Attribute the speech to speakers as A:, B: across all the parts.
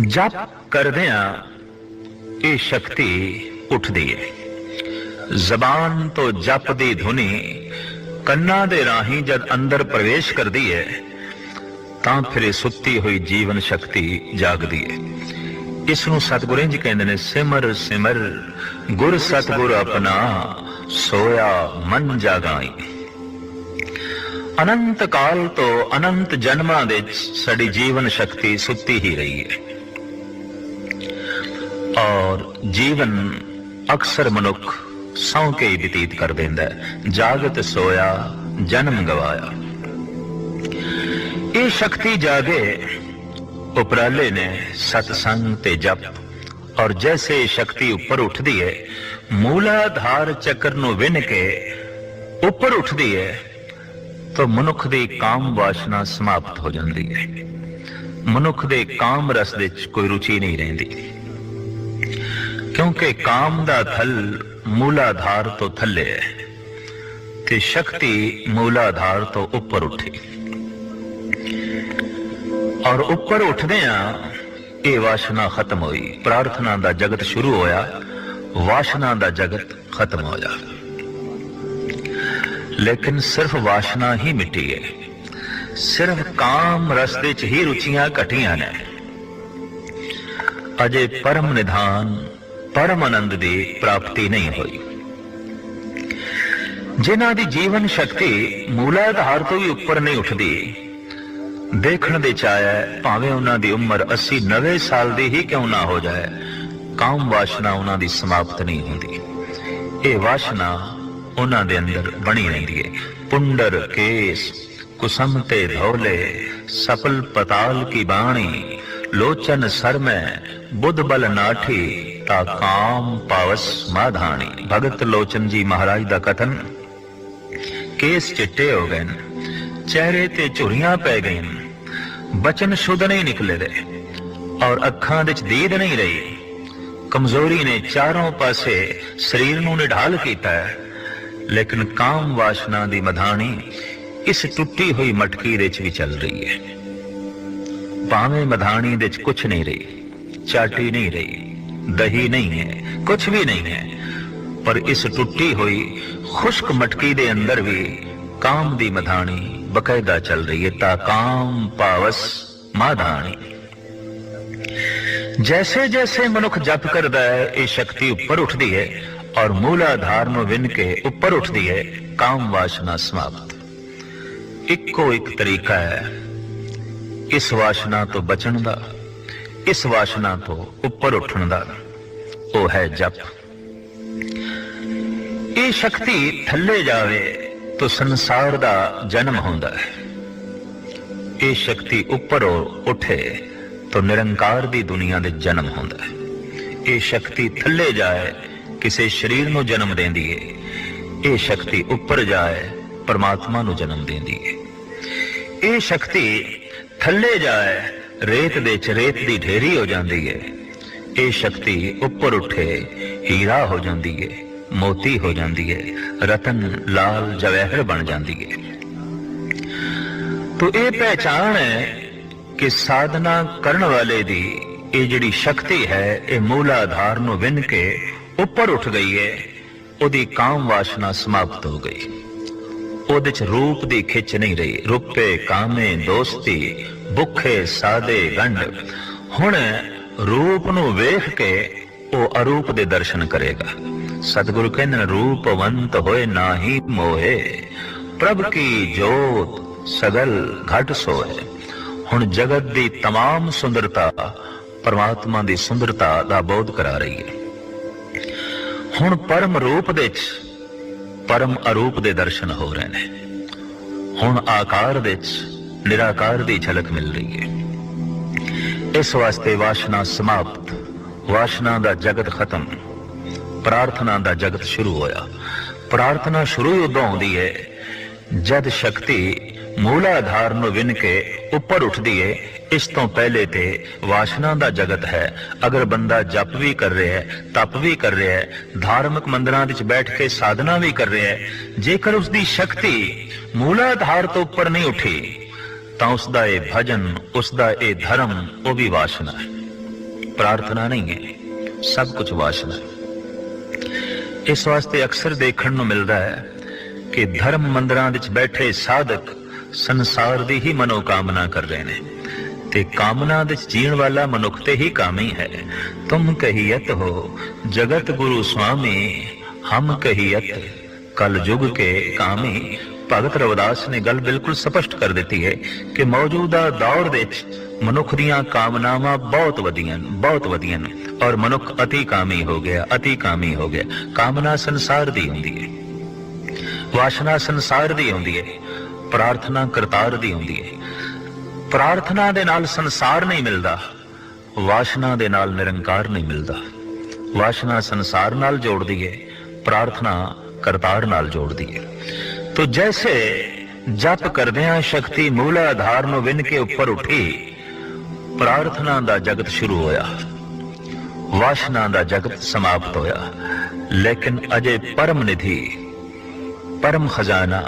A: ਜਪ ਕਰਦਿਆਂ ਇਹ ਸ਼ਕਤੀ ਉੱਠਦੀ ਹੈ ਜ਼ਬਾਨ ਤੋਂ ਜਪ ਦੀ ਧੁਨੀ ਕੰਨਾਂ ਦੇ ਰਾਹੀਂ ਜਦ ਅੰਦਰ ਪ੍ਰਵੇਸ਼ ਕਰਦੀ ਹੈ ਤਾਂ ਫਿਰ ਇਹ ਸੁੱਤੀ ਹੋਈ ਜੀਵਨ ਸ਼ਕਤੀ ਜਾਗਦੀ ਹੈ ਇਸ ਨੂੰ ਸਤਿਗੁਰਾਂ ਜੀ ਕਹਿੰਦੇ ਨੇ, ਸਿਮਰ ਸਿਮਰ, ਗੁਰ ਸਤਿਗੁਰ ਆਪਣਾ ਸੋਇਆ ਮਨ ਜਾਗਾਈ। ਅਨੰਤ ਕਾਲ ਤੋਂ ਅਨੰਤ ਜਨਮਾਂ ਦੇ ਸਾਡੀ ਜੀਵਨ ਸ਼ਕਤੀ ਸੁੱਤੀ ਹੀ ਰਹੀ ਹੈ ਔਰ ਜੀਵਨ ਅਕਸਰ ਮਨੁੱਖ ਸੌਂ ਕੇ ਹੀ ਬਤੀਤ ਕਰ ਦਿੰਦਾ ਜਾਗਤ ਸੋਇਆ, ਜਨਮ ਗਵਾਇਆ। ਇਹ ਸ਼ਕਤੀ ਜਾਗੇ, ਉਪਰਾਲੇ ਨੇ ਸਤਸੰਗ ਤੇ ਜਪ। ਔਰ ਜੈਸੇ ਸ਼ਕਤੀ ਉੱਪਰ ਉੱਠਦੀ ਹੈ, ਮੂਲਾਧਾਰ ਚੱਕਰ ਨੂੰ ਵਿੰਨ ਕੇ ਉੱਪਰ ਉੱਠਦੀ ਹੈ, ਤਾਂ ਮਨੁੱਖ ਦੀ ਕਾਮ ਵਾਸ਼ਨਾ ਸਮਾਪਤ ਹੋ ਜਾਂਦੀ ਹੈ। ਮਨੁੱਖ ਦੇ ਕਾਮ ਰਸ ਵਿੱਚ ਕੋਈ ਰੁਚੀ ਨਹੀਂ ਰਹਿੰਦੀ। ਕਿਉਂਕਿ ਕਾਮ ਦਾ ਥਲ ਮੂਲਾਧਾਰ ਤੋਂ ਥੱਲੇ ਹੈ ਤੇ ਸ਼ਕਤੀ ਮੂਲਾਧਾਰ ਤੋਂ ਉੱਪਰ ਉੱਠੀ। ਔਰ ਉੱਪਰ ਉੱਠਦਿਆਂ ਇਹ ਵਾਸ਼ਨਾ ਖਤਮ ਹੋਈ। ਪ੍ਰਾਰਥਨਾ ਦਾ ਜਗਤ ਸ਼ੁਰੂ ਹੋਇਆ। ਵਾਸ਼ਨਾ ਦਾ ਜਗਤ ਖਤਮ ਹੋਇਆ। ਲੇਕਿਨ ਸਿਰਫ ਵਾਸ਼ਨਾ ਹੀ ਮਿੱਟੀ ਹੈ। ਸਿਰਫ ਕਾਮ ਰਸਤੇ ਚ ਹੀ ਰੁਚੀਆਂ ਘਟੀਆਂ ਨੇ। ਅਜੇ ਪਰਮ ਨਿਧਾਨ ਪਰਮ ਆਨੰਦ ਦੀ ਪ੍ਰਾਪਤੀ ਨਹੀਂ ਹੋਈ। ਜਿਨ੍ਹਾਂ ਦੀ ਜੀਵਨ ਸ਼ਕਤੀ ਮੂਲਾਧਾਰ ਤੋਂ ਵੀ ਉੱਪਰ ਨਹੀਂ ਉੱਠਦੀ, ਦੇਖਣ ਦੇ ਚਾਇਆ ਭਾਵੇਂ ਉਹਨਾਂ ਦੀ ਉਮਰ 80 90 ਸਾਲ ਦੀ ਹੀ ਕਿਉਂ ਨਾ ਹੋ ਜਾਏ, ਕਾਮ ਵਾਸ਼ਨਾ ਉਹਨਾਂ ਦੀ ਸਮਾਪਤ ਨਹੀਂ ਹੁੰਦੀ। ਇਹ ਵਾਸ਼ਨਾ ਉਹਨਾਂ ਦੇ ਅੰਦਰ ਬਣੀ ਰਹਿੰਦੀ ਹੈ। ਪੁੰਡਰ ਕੇਸ, ਕੁਸਮ ਤੇ ਧੌਲੇ ਸਫਲ ਪਤਾਲ ਕੀ ਬਾਣੀ, ਲੋਚਨ ਸਰ ਮੈਂ ਬੁੱਧ ਬਲ ਨਾਠੀ ਤਾ ਕਾਮ ਪਾਵਸ ਮਾਧਾਣੀ। ਭਗਤ ਲੋਚਨ ਜੀ ਮਹਾਰਾਜ ਦਾ ਕਥਨ, ਕੇਸ ਚਿੱਟੇ ਹੋ ਗਏ ਨੇ, ਚਿਹਰੇ ਤੇ ਝੁਰੀਆਂ ਪੈ ਗਈਆਂ ਬਚਨ ਸ਼ੁੱਧ ਨਹੀਂ ਨਿਕਲੇ ਦੇ ਔਰ ਅੱਖਾਂ ਵਿੱਚ ਦੀਦ ਨਹੀਂ ਰਹੀ। ਕਮਜ਼ੋਰੀ ਨੇ ਚਾਰੋਂ ਪਾਸੇ ਸਰੀਰ ਨੂੰ ਨਿਢਾਲ ਕੀਤਾ ਹੈ, ਲੇਕਿਨ ਕਾਮ ਵਾਸ਼ਨਾ ਦੀ ਮਧਾਣੀ ਇਸ ਟੁੱਟੀ ਹੋਈ ਮਟਕੀ ਵਿੱਚ ਵੀ ਚੱਲ ਰਹੀ ਹੈ। ਭਾਵੇਂ ਮਧਾਣੀ ਵਿੱਚ ਕੁਝ ਨਹੀਂ ਰਹੀ, ਚਾਟੀ ਨਹੀਂ ਰਹੀ। ਦਹੀ ਨਹੀਂ ਹੈ ਕੁਝ ਵੀ ਨਹੀਂ ਹੈ। ਪਰ ਇਸ ਟੁੱਟੀ ਹੋਈ ਖੁਸ਼ਕ ਮਟਕੀ ਦੇ ਅੰਦਰ ਵੀ ਕਾਮ ਦੀ ਮਧਾਣੀ ਬਕਾਇਦਾ ਚੱਲ ਰਹੀ ਹੈ, ਤਾ ਕਾਮ ਪਾਵਸ ਮਾਧਾਣੀ। ਜੈਸੇ ਜੈਸੇ ਮਨੁੱਖ ਜਪ ਕਰਦਾ ਹੈ, ਇਹ ਸ਼ਕਤੀ ਉੱਪਰ ਉੱਠਦੀ ਹੈ ਔਰ ਮੂਲਾਧਾਰ ਨੂੰ ਵਿੰਨ ਕੇ ਉੱਪਰ ਉੱਠਦੀ ਹੈ, ਕਾਮ ਵਾਸ਼ਨਾ ਸਮਾਪਤ। ਇੱਕੋ ਇੱਕ ਤਰੀਕਾ ਹੈ, ਇਸ ਵਾਸ਼ਨਾ ਤੋਂ ਬਚਣ ਦਾ। ਇਸ ਵਾਸ਼ਨਾ ਤੋਂ ਉੱਪਰ ਉੱਠਣ ਦਾ ਉਹ ਹੈ ਜਪ। ਇਹ ਸ਼ਕਤੀ ਥੱਲੇ ਜਾਵੇ ਤਾਂ ਸੰਸਾਰ ਦਾ ਜਨਮ ਹੁੰਦਾ ਹੈ। ਇਹ ਸ਼ਕਤੀ ਉੱਪਰ ਉੱਠੇ ਤਾਂ ਨਿਰੰਕਾਰ ਦੀ ਦੁਨੀਆ ਦੇ ਜਨਮ ਹੁੰਦਾ ਹੈ। ਇਹ ਸ਼ਕਤੀ ਥੱਲੇ ਜਾਏ, ਕਿਸੇ ਸਰੀਰ ਨੂੰ ਜਨਮ ਦਿੰਦੀ ਹੈ ਇਹ ਸ਼ਕਤੀ ਉੱਪਰ ਜਾਏ, ਪਰਮਾਤਮਾ ਨੂੰ ਜਨਮ ਦਿੰਦੀ ਹੈ ਇਹ ਸ਼ਕਤੀ ਥੱਲੇ ਜਾਏ ਰੇਤ ਦੇ ਚ ਰੇਤ ਦੀ ਢੇਰੀ ਹੋ ਜਾਂਦੀ ਹੈ ਇਹ ਸ਼ਕਤੀ ਉੱਪਰ ਉੱਠੇ ਹੀਰਾ ਹੋ ਜਾਂਦੀ ਹੈ ਮੋਤੀ ਹੋ ਜਾਂਦੀ ਹੈ ਰਤਨ ਲਾਲ ਜਵਾਹਰ ਬਣ ਜਾਂਦੀ ਹੈ ਤੋ ਇਹ ਪਹਿਚਾਨ ਹੈ ਕਿ ਸਾਧਨਾ ਕਰਨ ਵਾਲੇ ਦੀ ਇਹ ਜਿਹੜੀ ਸ਼ਕਤੀ ਹੈ, ਇਹ ਮੂਲ ਆਧਾਰ ਨੂੰ ਵਿੰਨ ਕੇ ਉੱਪਰ ਉੱਠ ਗਈ ਹੈ ਉਹਦੀ ਕਾਮ ਵਾਸ਼ਨਾ ਸਮਾਪਤ ਹੋ ਗਈ। ਉਹਦੇ ਚ ਰੂਪ ਦੀ ਖਿੱਚ ਨਹੀਂ ਰਹੀ, ਰੁਪੇ ਕਾਮੇ ਦੋਸਤੀ ਭੁੱਖੇ ਸਾਦੇ ਗੰਢ ਹੁਣ ਰੂਪ ਨੂੰ ਵੇਖ ਕੇ ਉਹ ਅਰੂਪ ਦੇ ਦਰਸ਼ਨ ਕਰੇਗਾ ਸਤਿਗੁਰੂ ਕਹਿੰਦੇ ਨੇ ਰੂਪਵੰਤ ਹੋਏ ਨਾਹੀ ਮੋਹੇ ਪ੍ਰਭ ਕੀ ਜੋਤ ਸਗਲ ਘਟ ਸੋਏ ਹੁਣ ਜਗਤ ਦੀ तमाम ਸੁੰਦਰਤਾ ਪਰਮਾਤਮਾ ਦੀ ਸੁੰਦਰਤਾ ਦਾ ਬੋਧ ਕਰਾ ਰਹੀ ਹੈ ਹੁਣ ਪਰਮ ਰੂਪ ਦੇ ਵਿੱਚ ਪਰਮ ਅਰੂਪ ਦੇ ਦਰਸ਼ਨ ਹੋ ਰਹੇ ਨੇ ਹੁਣ ਆਕਾਰ ਵਿੱਚ ਨਿਰਾਕਾਰ ਦੀ ਝਲਕ ਮਿਲ ਰਹੀ ਹੈ। ਇਸ ਵਾਸਤੇ ਵਾਸ਼ਨਾ ਸਮਾਪਤ। ਵਾਸ਼ਨਾ ਦਾ ਜਗਤ ਖਤਮ। ਪ੍ਰਾਰਥਨਾ ਦਾ ਜਗਤ ਸ਼ੁਰੂ ਹੋਇਆ। ਪ੍ਰਾਰਥਨਾ ਸ਼ੁਰੂ ਉਦੋਂ ਹੁੰਦੀ ਹੈ ਜਦ ਸ਼ਕਤੀ ਮੂਲਾਧਾਰ ਨੂੰ ਵਿੰਨ ਕੇ ਉੱਪਰ ਉੱਠਦੀ ਹੈ। ਇਸ ਤੋਂ ਪਹਿਲੇ ਤੇ ਵਾਸ਼ਨਾ ਦਾ ਜਗਤ ਹੈ। ਅਗਰ ਬੰਦਾ ਜਪ ਵੀ ਕਰ ਰਿਹਾ ਹੈ, ਤਪ ਵੀ ਕਰ ਰਿਹਾ ਹੈ, ਧਾਰਮਿਕ ਮੰਦਰਾਂ ਵਿੱਚ ਬੈਠ ਕੇ ਸਾਧਨਾ ਵੀ ਕਰ ਰਿਹਾ ਹੈ, ਜੇਕਰ ਉਸ ਦੀ ਸ਼ਕਤੀ ਮੂਲਾਧਾਰ ਤੋਂ ਉੱਪਰ ਨਹੀਂ ਉੱਠੀ ਤਾਂ ਉਸ ਦਾ ਇਹ ਭਜਨ ਉਸ ਦਾ ਇਹ ਧਰਮ, ਉਹ ਵੀ ਵਾਸ਼ਨਾ ਹੈ। ਪ੍ਰਾਰਥਨਾ ਨਹੀਂ ਹੈ, ਸਭ ਕੁਝ ਵਾਸ਼ਨਾ ਹੈ। ਇਸ ਵਾਸਤੇ ਅਕਸਰ ਦੇਖਣ ਨੂੰ ਮਿਲਦਾ ਹੈ ਕਿ ਧਰਮ ਮੰਦਰਾਂ ਵਿੱਚ ਬੈਠੇ ਸਾਧਕ ਸੰਸਾਰ ਦੀ ਹੀ ਮਨੋਕਾਮਨਾ ਕਰ ਰਹੇ ਨੇ ਤੇ ਕਾਮਨਾ ਵਿੱਚ ਜੀਣ ਵਾਲਾ ਮਨੁੱਖ ਤੇ ਹੀ ਕਾਮੀ ਹੈ ਤੁਮ ਕਹੀਅਤ ਹੋ, ਜਗਤ ਗੁਰੂ ਸੁਆਮੀ, ਹਮ ਕਹੀਅਤ ਕਲ ਯੁਗ ਕੇ ਕਾਮੀ। ਭਗਤ ਰਵਿਦਾਸ ਨੇ ਗੱਲ ਬਿਲਕੁਲ ਸਪਸ਼ਟ ਕਰ ਦਿੱਤੀ ਹੈ ਕਿ ਮੌਜੂਦਾ ਦੌਰ ਵਿੱਚ ਮਨੁੱਖ ਦੀਆਂ ਕਾਮਨਾਵਾਂ ਬਹੁਤ ਵਧੀਆਂ ਨੇ, ਬਹੁਤ ਵਧੀਆਂ ਨੇ ਔਰ ਮਨੁੱਖ ਅਤੀ ਕਾਮੀ ਹੋ ਗਿਆ ਅਤੀ ਕਾਮੀ ਹੋ ਗਿਆ। ਕਾਮਨਾ ਸੰਸਾਰ ਦੀ ਹੁੰਦੀ ਹੈ। ਵਾਸ਼ਨਾ ਸੰਸਾਰ ਦੀ ਹੁੰਦੀ ਹੈ। ਪ੍ਰਾਰਥਨਾ ਕਰਤਾਰ ਦੀ ਹੁੰਦੀ ਹੈ। ਪ੍ਰਾਰਥਨਾ ਦੇ ਨਾਲ ਸੰਸਾਰ ਨਹੀਂ ਮਿਲਦਾ ਵਾਸ਼ਨਾ ਦੇ ਨਾਲ ਨਿਰੰਕਾਰ ਨਹੀਂ ਮਿਲਦਾ। ਵਾਸ਼ਨਾ ਸੰਸਾਰ ਨਾਲ ਜੋੜਦੀ ਹੈ ਪ੍ਰਾਰਥਨਾ ਕਰਤਾਰ ਨਾਲ ਜੋੜਦੀ ਹੈ। ਤੋ ਜੈਸੇ ਜਪ ਕਰਦਿਆਂ ਸ਼ਕਤੀ ਮੂਲ ਆਧਾਰ ਨੂੰ ਵਿੰਨ ਕੇ ਉੱਪਰ ਉੱਠੀ ਪ੍ਰਾਰਥਨਾ ਦਾ ਜਗਤ ਸ਼ੁਰੂ ਹੋਇਆ ਵਾਸ਼ਨਾ ਦਾ ਜਗਤ ਸਮਾਪਤ ਹੋਇਆ ਲੇਕਿਨ ਅਜੇ ਪਰਮ ਨਿਧੀ ਪਰਮ ਖਜ਼ਾਨਾ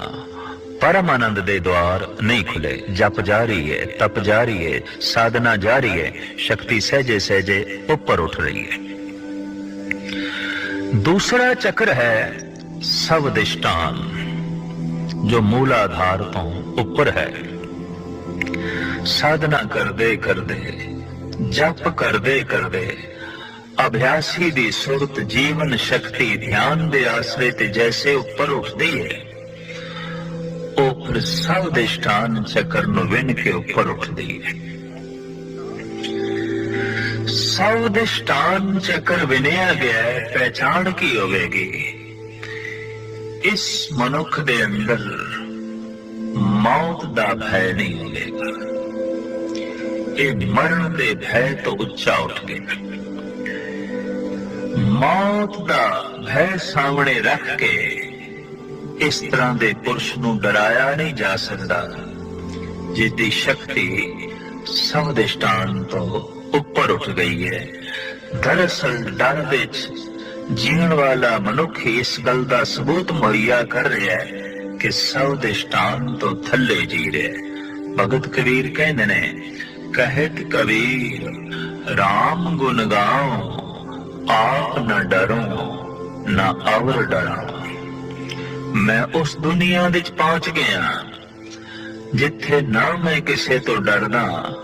A: ਪਰਮ ਆਨੰਦ ਦੇ ਦਵਾਰ ਨਹੀਂ ਖੁੱਲੇ ਜਪ ਜਾਰੀ ਹੈ ਤਪ ਜਾਰੀ ਹੈ ਸਾਧਨਾ ਜਾਰੀ ਹੈ ਸ਼ਕਤੀ ਸਹਜੇ ਸਹਜੇ ਉੱਪਰ ਉੱਠ ਰਹੀ ਹੈ ਦੂਸਰਾ ਚੱਕਰ ਹੈ ਸਵਦਿਸ਼ਟਾਨ ਜੋ ਮੂਲ ਆਧਾਰ ਤੋਂ ਉੱਪਰ ਹੈ। ਸਾਧਨਾ ਕਰਦੇ ਕਰਦੇ, ਜਪ ਕਰਦੇ ਕਰਦੇ, ਅਭਿਆਸੀ ਦੀ ਸੁਰਤ, ਜੀਵਨ ਸ਼ਕਤੀ, ਧਿਆਨ ਦੇ ਆਸਰੇ ਤੇ ਜੈਸੇ ਉੱਪਰ ਉੱਠਦੀ ਹੈ, ਉਹ ਫਿਰ ਸਭ ਦੇ ਸਥਾਨ ਚੱਕਰ ਨੂੰ ਵਿੰਨ ਕੇ ਉੱਪਰ ਉੱਠਦੀ ਹੈ। ਸਭ ਦੇ ਸਥਾਨ ਚੱਕਰ ਵਿਨਿਆ ਗਿਆ ਹੈ, ਪਹਿਚਾਣ ਕੀ ਹੋਵੇਗੀ? ਇਸ ਮਨੁੱਖ ਦੇ ਅੰਦਰ ਮੌਤ ਦਾ ਭੈ ਨਹੀਂ ਹੋਵੇਗਾ। ਇਹ ਮਰਨ ਦੇ ਭੈ ਤੋਂ ਉੱਚਾ ਉੱਠ ਗਿਆ। ਮੌਤ ਦਾ ਭੈ ਸਾਹਮਣੇ ਰੱਖ ਕੇ ਇਸ ਤਰ੍ਹਾਂ ਦੇ ਪੁਰਸ਼ ਨੂੰ ਡਰਾਇਆ ਨਹੀਂ ਜਾ ਸਕਦਾ ਜਿਸ ਦੀ ਸ਼ਕਤੀ ਸਭ ਦੇ ਤੋਂ ਉੱਪਰ ਉੱਠ ਗਈ ਹੈ। ਦਰਅਸਲ ਡਰ ਵਿੱਚ ਜੀਣ ਵਾਲਾ ਮਨੁੱਖ ਇਸ ਗੱਲ ਦਾ ਸਬੂਤ ਮੁਹੱਈਆ ਕਰ ਰਿਹਾ ਹੈ ਕਿ ਸਭ ਦੇ ਸਟਾਨ ਤੋਂ ਥੱਲੇ ਜੀ ਰਿਹਾ ਹੈ। ਭਗਤ ਕਬੀਰ ਕਹਿੰਦੇ ਨੇ, ਕਹਿਤ ਕਬੀਰ RAM ਗੁਣ ਗਾਉ, ਆਪ ਨ ਡਰੋ, ਨਾ ਅਵਰ ਡਰਾਂ। ਮੈਂ ਉਸ ਦੁਨੀਆ ਵਿੱਚ ਪਹੁੰਚ ਗਿਆ ਜਿੱਥੇ ਨਾ ਮੈਂ ਕਿਸੇ ਤੋਂ ਡਰਦਾ,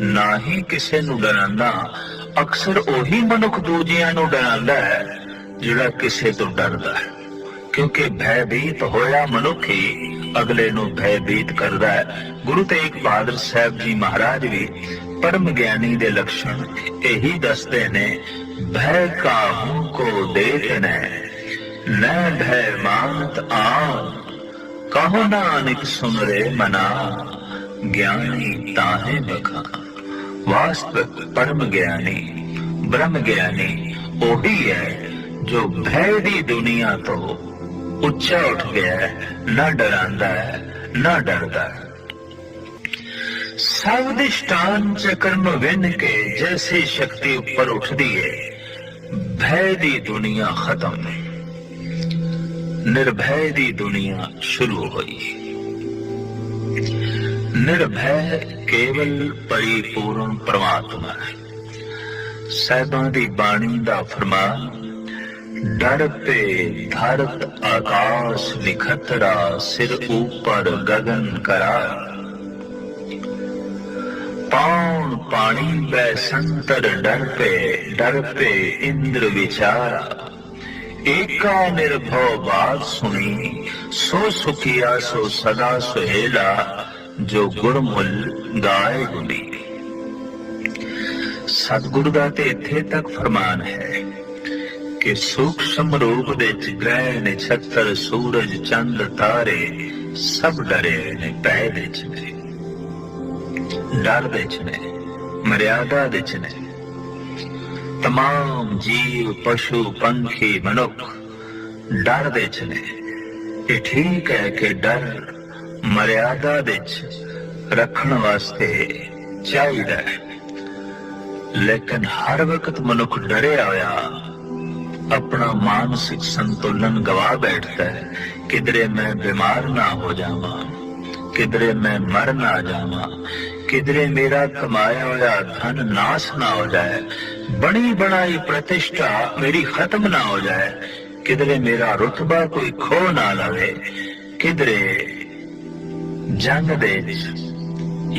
A: ਨਾ ਹੀ ਕਿਸੇ ਨੂੰ ਡਰਾਂਦਾ ਅਕਸਰ ਉਹੀ ਮਨੁੱਖ ਦੂਜਿਆਂ ਨੂੰ ਡਰਾਉਂਦਾ ਹੈ ਜਿਹੜਾ ਕਿਸੇ ਤੋਂ ਡਰਦਾ ਹੈ। ਕਿਉਂਕਿ ਭੈਭੀਤ ਹੋਇਆ ਮਨੁੱਖ ਹੀ ਅਗਲੇ ਨੂੰ ਭੈਭੀਤ ਕਰਦਾ ਹੈ। ਗੁਰੂ ਤੇਗ ਬਹਾਦਰ ਸਾਹਿਬ ਜੀ ਮਹਾਰਾਜ ਵੀ ਪਰਮ ਗਿਆਨੀ ਦੇ ਲਕਸ਼ਣ ਇਹੀ ਦੱਸਦੇ ਨੇ, ਭੈ ਕਾਹੂ ਕੋ ਦੇਖਨੇ, ਨੈ ਭੈ ਮਾਨਤ ਆਨ ਕਹੋ ਨਾਨਕ ਸੁਨ ਰੇ ਮਨਾ, ਗਿਆਨੀ ਤਾਹੇ ਬਖਾ। ਵਾਸਤਵ ਪਰਮ ਗਿਆਨੀ, ਬ੍ਰਹਮ ਗਿਆਨੀ, ਉਹੀ ਹੈ ਜੋ ਭੈ ਦੀ ਦੁਨੀਆ ਤੋਂ ਉੱਚਾ ਉੱਠ ਗਿਆ ਹੈ, ਨਾ ਡਰਾਂਦਾ ਹੈ ਨਾ ਡਰਦਾ ਹੈ। ਸਭ ਦੇ ਸਥਾਨ ਚੱਕਰ ਨੂੰ ਵਿੰਨ ਕੇ ਜੈਸੀ ਸ਼ਕਤੀ ਉੱਪਰ ਉੱਠਦੀ ਹੈ ਭੈ ਦੀ ਦੁਨੀਆ ਖਤਮ ਨਿਰਭੈ ਦੀ ਦੁਨੀਆ ਸ਼ੁਰੂ ਹੋਈ ਨਿਰਭੈ ਕੇਵਲ ਪਰਿਪੂਰਨ ਪਰਮਾਤਮਾ ਹੈ। ਸਹਿਬਾਂ ਦੀ ਬਾਣੀ ਦਾ ਫਰਮਾਨ ਡਰ ਪੇ ਧਰਤ ਆਕਾਸ਼ ਨਿਖਤਰਾ ਸਿਰ ਉਪਰ ਗगन ਕਰਾ ਪਾਉਣ ਪਾਣੀ ਬੈ ਸੰਤਰ ਡਰ ਪੇ ਡਰ ਪੇ ਇੰਦਰ ਵਿਚਾਰਾ ਏਕਾ ਨਿਰਭਉ ਬਾਤ ਸੁਣੀ ਸੋ ਸੁਖੀਆ ਸੋ ਸਦਾ ਸੁਹੇਲਾ ਜੋ ਗੁਰਮੁਲ ਗਾਏ ਗੁਣੀ ਸਤਿਗੁਰੂ ਦਾ ਤੇ ਇੱਥੇ ਤੱਕ ਫਰਮਾਨ ਹੈ ਕਿ ਸੂਖਸ਼ਮ ਰੂਪ ਵਿੱਚ ਗ੍ਰਹਿ ਛਤਰ, ਸੂਰਜ, ਚੰਦ, ਤਾਰੇ, ਸਭ ਡਰੇ ਨੇ, ਪੈ ਵਿੱਚ ਨੇ। ਡਰ ਵਿੱਚ ਨੇ, ਮਰਿਆਦਾ ਵਿੱਚ ਨੇ। ਤਮਾਮ ਜੀਵ, ਪਸ਼ੂ, ਪੰਖੀ, ਮਨੁੱਖ ਡਰ ਦੇ ਚ ਨੇ। ਇਹ ਠੀਕ ਹੈ ਕਿ ਡਰ ਮਰਿਆਦਾ ਵਿੱਚ ਰੱਖਣ ਵਾਸਤੇ ਚਾਹੀਦਾ ਹੈ। ਲੇਕਿਨ ਹਰ ਵਕਤ ਮਨੁੱਖ ਡਰਿਆ ਹੋਇਆ अपना मानसिक संतुलन गवा बैठता है। किधरे मैं बीमार ना हो जावा किधरे मैं मर ना जावा किधरे मेरा कमाया हुआ धन नाश ना हो जाए, बड़ी बनाई प्रतिष्ठा मेरी खत्म ना हो जाए, किधरे मेरा रुतबा कोई खो ना लवे, किधरे जंग दे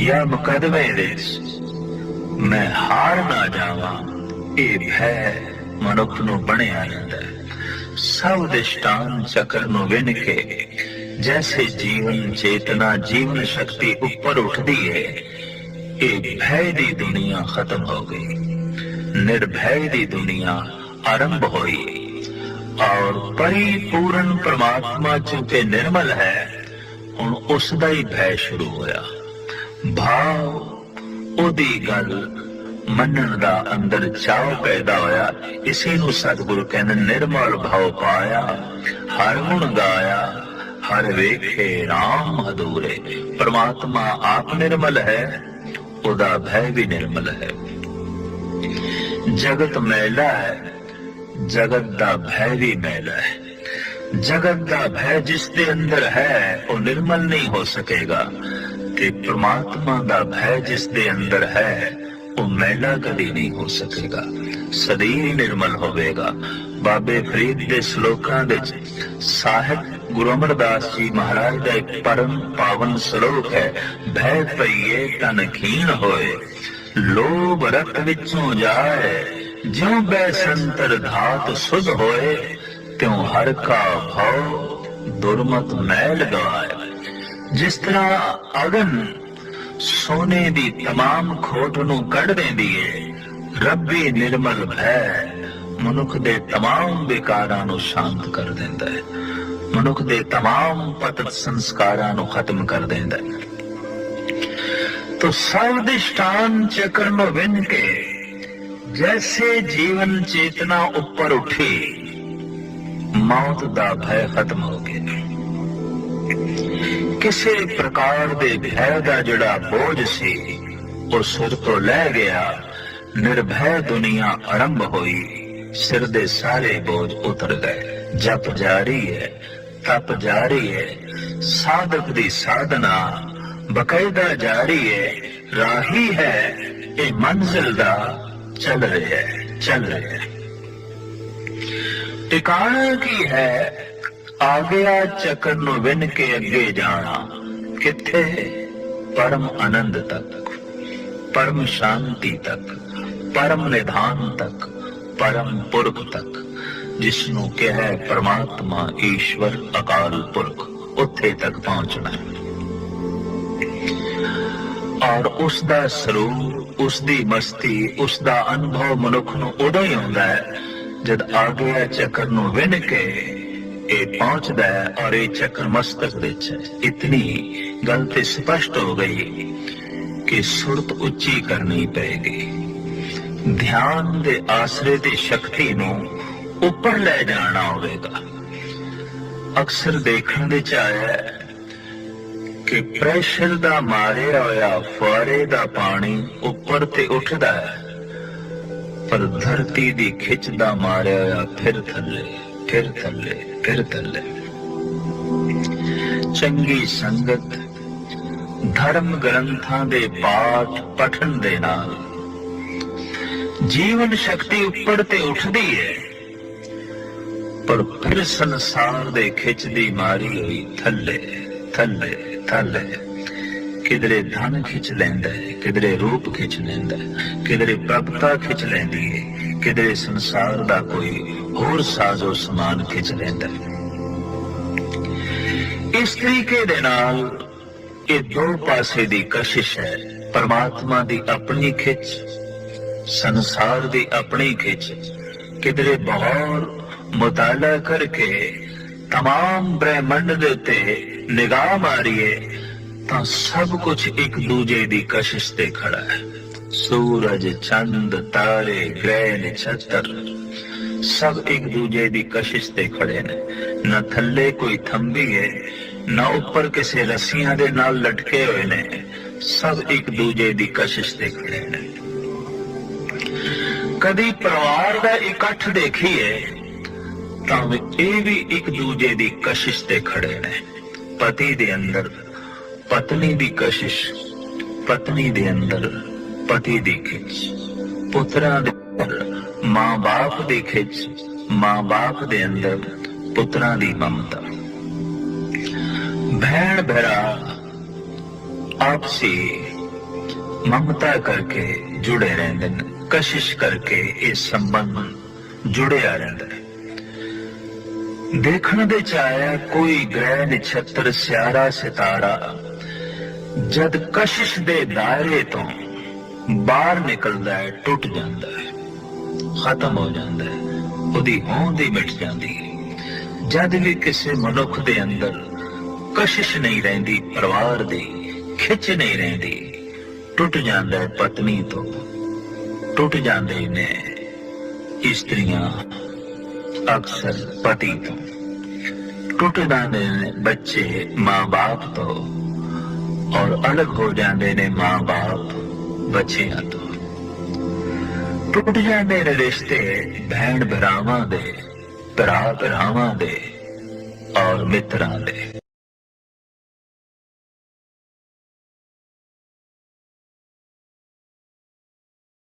A: या मुकदमे दे मैं हार ना जावा ये भय ਮਨੁੱਖ ਨੂੰ ਬਣਿਆ ਰਹਿੰਦਾ ਹੈ। ਸਭ ਦਿਸ਼ਟਾਨ ਚੱਕਰ ਨੂੰ ਵਿੰਨ ਕੇ ਜੈਸੇ ਜੀਵਨ ਚੇਤਨਾ ਜੀਵਨ ਸ਼ਕਤੀ ਉੱਪਰ ਉੱਠਦੀ ਹੈ, ਇਹ ਭੈ ਦੀ ਦੁਨੀਆ ਖਤਮ ਹੋ ਗਈ। ਨਿਰਭੈ ਦੀ ਦੁਨੀਆ ਆਰੰਭ ਹੋਈ। ਔਰ ਪਰਿਪੂਰਨ ਪ੍ਰਮਾਤਮਾ ਚੁਕੇ ਨਿਰਮਲ ਹੈ, ਹੁਣ ਉਸ ਦਾ ਹੀ ਭੈ ਸ਼ੁਰੂ ਹੋਇਆ। ਭਾਵ ਉਹਦੀ ਗੱਲ ਮੰਨਣ ਦਾ ਅੰਦਰ ਚਾਹ ਪੈਦਾ ਹੋਇਆ। ਇਸੇ ਨੂੰ ਸਤਿਗੁਰੂ ਕਹਿੰਦੇ, ਨਿਰਮਲ ਭਾਵ ਪਾਇਆ, ਹਰ ਗੁਣ ਗਾਇਆ, ਹਰ ਵੇਖੇ RAM ਅਧੂਰੇ। ਪ੍ਰਮਾਤਮਾ ਆਪ ਨਿਰਮਲ ਹੈ, ਉਹਦਾ ਭੈ ਵੀ ਨਿਰਮਲ ਹੈ। ਜਗਤ ਮੈਲਾ ਹੈ, ਜਗਤ ਦਾ ਭੈ ਵੀ ਮੈਲਾ ਹੈ। ਜਗਤ ਦਾ ਭੈ ਜਿਸ ਦੇ ਅੰਦਰ ਹੈ, ਉਹ ਨਿਰਮਲ ਨਹੀਂ ਹੋ ਸਕੇਗਾ। ਤੇ ਪ੍ਰਮਾਤਮਾ ਦਾ ਭੈ ਜਿਸ ਦੇ ਅੰਦਰ ਹੈ ਉਹ ਮੈਲਾ ਕਦੀ ਨਹੀਂ ਹੋ ਸਕੇਗਾ ਸदैव ਨਿਰਮਲ ਹੋਵੇਗਾ ਬਾਬੇ ਫਰੀਦ ਦੇ ਸ਼ਲੋਕਾਂ ਵਿੱਚ ਸਾਹਿਬ ਗੁਰੂ ਅਮਰਦਾਸ ਜੀ ਮਹਾਰਾਜ ਦਾ ਇੱਕ ਪਰਮ ਪਾਵਨ ਸ਼ਲੋਕ ਹੈ ਭੈ ਪਈਏ ਤਨ ਖੀਣ ਹੋਏ ਲੋਭ ਰਤ ਵਿੱਚੋਂ ਜਾਏ ਜਿਉ ਬੈ ਸੰਤਰ ਧਾਤ ਸੁਧ ਹੋਏ ਤਿਉ ਹਰ ਕਾ ਭਉ ਦੁਰਮਤ ਮੈਲ ਗਵਾਏ ਜਿਸ ਤਰ੍ਹਾਂ ਅਗਨ ਸੋਨੇ ਦੀ तमाम ਖੋਟ ਨੂੰ ਕੱਢ ਦਿੰਦੀ ਏ ਰੱਬੀ ਨਿਰਮਲ ਭੈ ਮਨੁੱਖ ਦੇ तमाम ਵਿਕਾਰਾਂ ਨੂੰ ਸ਼ਾਂਤ ਕਰ ਦਿੰਦਾ ਹੈ ਮਨੁੱਖ ਦੇ तमाम ਪਤਿਤ ਸੰਸਕਾਰਾਂ ਨੂੰ ਖਤਮ ਕਰ ਦਿੰਦਾ ਹੈ ਤੋ ਸਭ ਦੇ ਸਥਾਨ ਚੱਕਰ ਨੂੰ ਵਿੰਨ ਕੇ ਜੈਸੇ ਜੀਵਨ ਚੇਤਨਾ ਉੱਪਰ ਉੱਠੀ ਮੌਤ ਦਾ ਭੈ ਖਤਮ ਹੋ ਗਿਆ ਕਿਸੇ ਪ੍ਰਕਾਰ ਦੇ ਭੈ ਦਾ ਜਿਹੜਾ ਬੋਝ ਸੀ, ਉਹ ਸਿਰ ਤੋਂ ਲੈ ਗਿਆ। ਨਿਰਭੈ ਦੁਨੀਆ ਆਰੰਭ ਹੋਈ। ਸਿਰ ਦੇ ਸਾਰੇ ਬੋਝ ਉਤਰ ਗਏ। ਜਪ ਜਾਰੀ ਹੈ, ਤਪ ਜਾਰੀ ਹੈ। ਸਾਧਕ ਦੀ ਸਾਧਨਾ ਬਕਾਇਦਾ ਜਾਰੀ ਹੈ। ਰਾਹੀ ਹੈ, ਇਹ ਮੰਜ਼ਿਲ ਦਾ ਚੱਲ ਰਿਹਾ ਹੈ, ਚੱਲ ਰਿਹਾ ਹੈ। ਟਿਕਾਣਾ ਕੀ ਹੈ? ਆ ਗਿਆ ਚੱਕਰ ਨੂੰ ਵਿੰਨ ਕੇ ਅੱਗੇ ਜਾਣਾ। ਕਿੱਥੇ? ਪਰਮ ਆਨੰਦ ਤੱਕ, ਪਰਮ ਸ਼ਾਂਤੀ ਤੱਕ, ਪਰਮ ਨਿਧਾਨ ਤੱਕ, ਪਰਮ ਪੁਰਖ ਤੱਕ। ਜਿਸ ਨੂੰ ਕਿਹਾ ਹੈ ਪ੍ਰਮਾਤਮਾ ਈਸ਼ਵਰ ਅਕਾਲ ਪੁਰਖ, ਉੱਥੇ ਤੱਕ ਪਹੁੰਚਣਾ ਹੈ। ਔਰ ਉਸ ਦਾ ਸਰੂਪ ਉਸ ਦੀ ਮਸਤੀ ਉਸ ਦਾ ਅਨੁਭਵ ਮਨੁੱਖ ਨੂੰ ਉਦੋਂ ਹੀ ਆਉਂਦਾ ਹੈ, ਜਦ ਆ ਗਿਆ ਚੱਕਰ ਨੂੰ ਵਿੰਨ ਕੇ ਇਹ ਪਹੁੰਚਦਾ ਹੈ ਔਰ ਇਹ ਚੱਕਰ ਮਸਤਕ ਵਿੱਚ ਇਤਨੀ ਗੱਲ ਤੇ ਸਪਸ਼ਟ ਹੋ ਗਈ ਕਿ ਸੁਰਤ ਉੱਚੀ ਕਰਨੀ ਪਏਗੀ। ਧਿਆਨ ਦੇ ਆਸਰੇ ਦੀ ਸ਼ਕਤੀ ਨੂੰ ਉੱਪਰ ਲੈ ਜਾਣਾ ਹੋਵੇਗਾ। ਅਕਸਰ ਦੇਖਣ ਦੇ ਚ ਆਇਆ ਕਿ ਪ੍ਰੈਸ਼ਰ ਦਾ ਮਾਰਿਆ ਹੋਇਆ ਫੁਆਰੇ ਦਾ ਪਾਣੀ ਉੱਪਰ ਤੇ ਉੱਠਦਾ ਹੈ, ਪਰ ਧਰਤੀ ਦੀ ਖਿੱਚ ਦਾ ਮਾਰਿਆ ਹੋਇਆ ਫਿਰ ਥੱਲੇ ਫਿਰ ਥੱਲੇ। ਫਿਰ ਥੱਲੇ ਚੰਗੀ ਸੰਗਤ ਧਰਮ ਗ੍ਰੰਥਾਂ ਦੇ ਪਾਠ ਪਠਨ ਦੇ ਨਾਲ ਜੀਵਨ ਸ਼ਕਤੀ ਉੱਪਰ ਤੇ ਉੱਠਦੀ ਹੈ ਪਰ ਫਿਰ ਸੰਸਾਰ ਦੇ ਖਿੱਚ ਦੀ ਮਾਰੀ ਹੋਈ ਥੱਲੇ ਥੱਲੇ ਥੱਲੇ ਕਿਧਰੇ ਧਨ ਖਿੱਚ ਲੈਂਦਾ ਹੈ ਕਿਧਰੇ ਰੂਪ ਖਿੱਚ ਲੈਂਦਾ ਹੈ ਕਿਧਰੇ ਪ੍ਰਭਤਾ ਖਿੱਚ ਲੈਂਦੀ ਹੈ ਕਿਧਰੇ ਸੰਸਾਰ ਦਾ ਕੋਈ ਹੋਰ ਸਾਜ਼ੋ ਸਮਾਨ ਖਿੱਚ ਲੈਂਦਾ ਹੈ ਇਸ ਤਰੀਕੇ ਦੇ ਨਾਲ ਇਹ ਦੋ ਪਾਸੇ ਦੀ ਕਸ਼ਿਸ਼ ਹੈ ਪਰਮਾਤਮਾ ਦੀ ਆਪਣੀ ਖਿੱਚ ਸੰਸਾਰ ਦੀ ਆਪਣੀ ਖਿੱਚ ਕਿਧਰੇ ਬਹੁਤ ਮੁਤਾਲਾ ਕਰਕੇ तमाम ਬ੍ਰਹਿਮੰਡ ਦੇ ਉੱਤੇ ਨਿਗਾਹ ਮਾਰੀਏ ਤਾਂ ਸਭ ਕੁਝ ਇੱਕ ਦੂਜੇ ਦੀ ਕਸ਼ਿਸ਼ ਤੇ ਖੜਾ ਹੈ ਸੂਰਜ ਚੰਦ ਤਾਰੇ ਗ੍ਰਹਿ ਨਛੱਤਰ ਸਭ ਇੱਕ ਦੂਜੇ ਦੀ ਕਸ਼ਿਸ਼ ਤੇ ਖੜੇ ਨੇ। ਨਾ ਥੱਲੇ ਕੋਈ ਥੰਬੀ ਹੈ ਨਾ ਉੱਪਰ ਕਿਸੇ ਰੱਸੀਆਂ ਦੇ ਨਾਲ ਲਟਕੇ ਹੋਏ ਨੇ। ਸਭ ਇੱਕ ਦੂਜੇ ਦੀ ਕਸ਼ਿਸ਼ ਤੇ ਖੜੇ ਨੇ। ਕਦੀ ਪਰਿਵਾਰ ਦਾ ਇਕੱਠ ਦੇਖੀਏ, ਤਾਂ ਇਹ ਵੀ ਇੱਕ ਦੂਜੇ ਦੀ ਕਸ਼ਿਸ਼ ਤੇ ਖੜੇ ਨੇ। ਪਤੀ ਦੇ ਅੰਦਰ ਪਤਨੀ ਦੀ ਕਸ਼ਿਸ਼, ਪਤਨੀ ਦੇ ਅੰਦਰ ਪਤੀ ਦੀ ਖਿੱਚ। ਪੁੱਤਰਾਂ ਦੇ ਉੱਪਰ ਮਾਂ-ਬਾਪ ਦੀ ਖਿੱਚ ਮਾਂ-ਬਾਪ ਦੇ ਅੰਦਰ, ਪੁੱਤਰਾਂ ਦੀ ਮਮਤਾ। ਭੈਣ ਭਰਾ ਆਪਸੀ ਮਮਤਾ ਕਰਕੇ ਜੁੜੇ ਰਹਿੰਦੇ ਨੇ ਕਸ਼ਿਸ਼ ਕਰਕੇ ਇਹ ਸੰਬੰਧ ਜੁੜਿਆ ਰਹਿੰਦਾ ਹੈ ਦੇਖਣ ਦੇ ਚ ਆਇਆ ਕੋਈ ਗ੍ਰਹਿ ਨਛੱਤਰ, ਸਿਆਰਾ ਸਿਤਾਰਾ, ਜਦ ਕਸ਼ਿਸ਼ ਦੇ ਦਾਇਰੇ ਤੋਂ ਬਾਹਰ ਨਿਕਲਦਾ ਹੈ, ਟੁੱਟ ਜਾਂਦਾ ਹੈ। ਖਤਮ ਹੋ ਜਾਂਦਾ ਹੈ। ਉਹਦੀ ਹੋਂਦ ਹੀ ਮਿਟ ਜਾਂਦੀ ਹੈ। ਜਦ ਵੀ ਕਿਸੇ ਮਨੁੱਖ ਦੇ ਅੰਦਰ ਕਸ਼ਿਸ਼ ਨਹੀਂ ਰਹਿੰਦੀ, ਪਰਿਵਾਰ ਦੀ ਖਿੱਚ ਨਹੀਂ ਰਹਿੰਦੀ, ਟੁੱਟ ਜਾਂਦਾ ਹੈ ਪਤਨੀ ਤੋਂ। ਟੁੱਟ ਜਾਂਦੇ ਨੇ ਇਸਤਰੀਆਂ ਅਕਸਰ ਪਤੀ ਤੋਂ। ਟੁੱਟ ਜਾਂਦੇ ਨੇ ਬੱਚੇ ਮਾਂ-ਬਾਪ ਤੋਂ। ਔਰ ਅਲੱਗ ਹੋ ਜਾਂਦੇ ਨੇ ਮਾਂ-ਬਾਪ ਬੱਚਿਆਂ ਤੋਂ। ਟੁੱਟ ਜਾਂਦੇ ਨੇ ਰਿਸ਼ਤੇ ਭੈਣ ਭਰਾਵਾਂ ਦੇ ਭਰਾ ਭਰਾਵਾਂ ਦੇ ਔਰ ਮਿੱਤਰਾਂ ਦੇ।